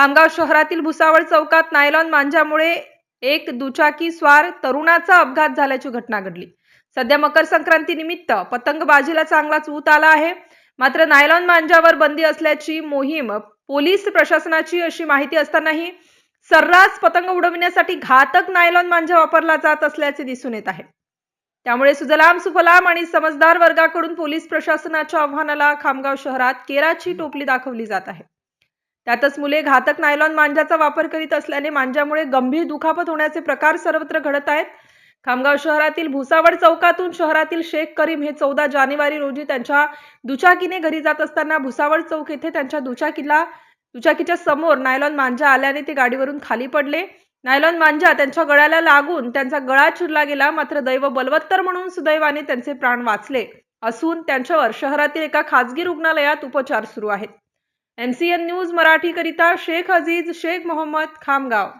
खामगाव शहरातील भुसावळ चौकात नायलॉन मांजामुळे एक दुचाकी स्वार तरुणाचा अपघात झाल्याची घटना घडली. सध्या मकर संक्रांती निमित्त पतंगबाजीला चांगलाच ऊत आला आहे. मात्र नायलॉन मांजावर बंदी असल्याची मोहीम पोलीस प्रशासनाची अशी माहिती असतानाही सर्रास पतंग उडविण्यासाठी घातक नायलॉन मांजा वापरला जात असल्याचे दिसून येत आहे. त्यामुळे सुजलाम सुफलाम आणि समजदार वर्गाकडून पोलीस प्रशासनाच्या आव्हानाला खामगाव शहरात केराची टोपली दाखवली जात आहे. त्यातच मुले घातक नायलॉन मांजाचा वापर करीत असल्याने मांजामुळे गंभीर दुखापत होण्याचे प्रकार सर्वत्र घडत आहेत. खामगाव शहरातील भुसावळ चौकातून शहरातील शेख करीम हे चौदा जानेवारी रोजी त्यांच्या दुचाकीने घरी जात असताना भुसावळ चौक येथे त्यांच्या दुचाकीला दुचाकीच्या समोर नायलॉन मांजा आल्याने ते गाडीवरून खाली पडले. नायलॉन मांजा त्यांच्या गळ्याला लागून त्यांचा गळा चिरला गेला मात्र दैव बलवत्तर म्हणून सुदैवाने त्यांचे प्राण वाचले. असून त्यांच्यावर शहरातील एका खासगी रुग्णालयात उपचार सुरू आहेत. एमसीएन न्यूज मराठीकरिता शेख अजीज शेख मोहम्मद खामगाव.